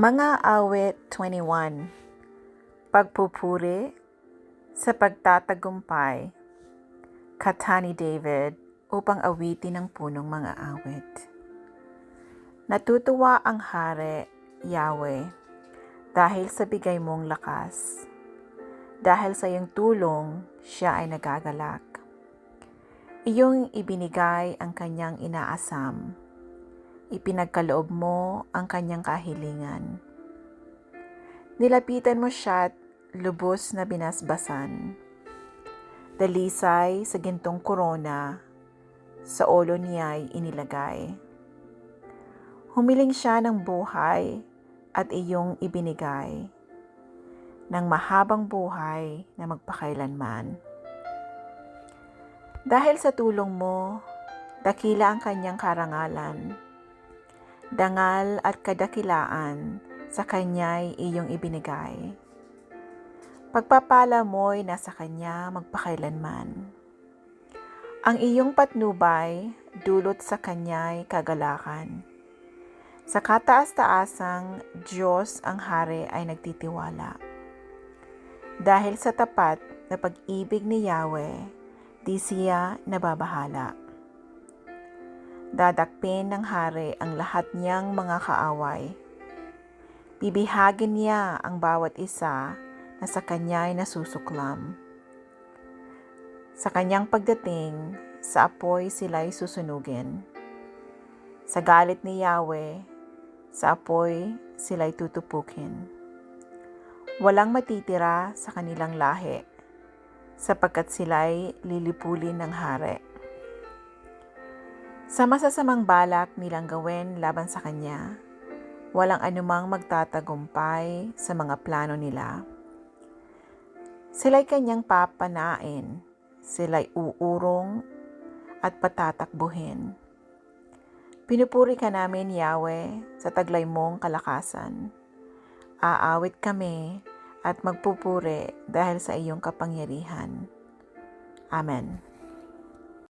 Mga awit 21 Pagpupuri sa pagtatagumpay Kata ni David upang awitin ang punong mga awit. Natutuwa ang hari, Yahweh, dahil sa bigay mong lakas. Dahil sa iyong tulong, siya ay nagagalak. Iyong ibinigay ang kanyang inaasam. Ipinagkaloob mo ang kanyang kahilingan. Nilapitan mo siya't lubos na binasbasan. Dalisay sa gintong korona, sa ulo niya'y inilagay. Humiling siya ng buhay at iyong ibinigay ng mahabang buhay na magpakailanman. Dahil sa tulong mo, dakila ang kanyang karangalan. Dangal at kadakilaan sa kanya'y iyong ibinigay. Pagpapala mo'y nasa kanya magpakailanman. Ang iyong patnubay dulot sa kanya'y kagalakan. Sa kataas-taasang Diyos ang hari ay nagtitiwala. Dahil sa tapat na pag-ibig ni Yahweh, di siya nababahala. Dadakpin ng hari ang lahat niyang mga kaaway. Bibihagin niya ang bawat isa na sa kanya'y nasusuklam. Sa kanyang pagdating, sa apoy sila'y susunugin. Sa galit ni Yahweh, sa apoy sila'y tutupukin. Walang matitira sa kanilang lahi, sapagkat sila'y lilipulin ng hari. Sa masasamang balak nilang gawin laban sa kanya, walang anumang magtatagumpay sa mga plano nila. Sila'y kanyang papanain, sila'y uurong at patatakbuhin. Pinupuri ka namin, Yahweh, sa taglay mong kalakasan. Aawit kami at magpupuri dahil sa iyong kapangyarihan. Amen.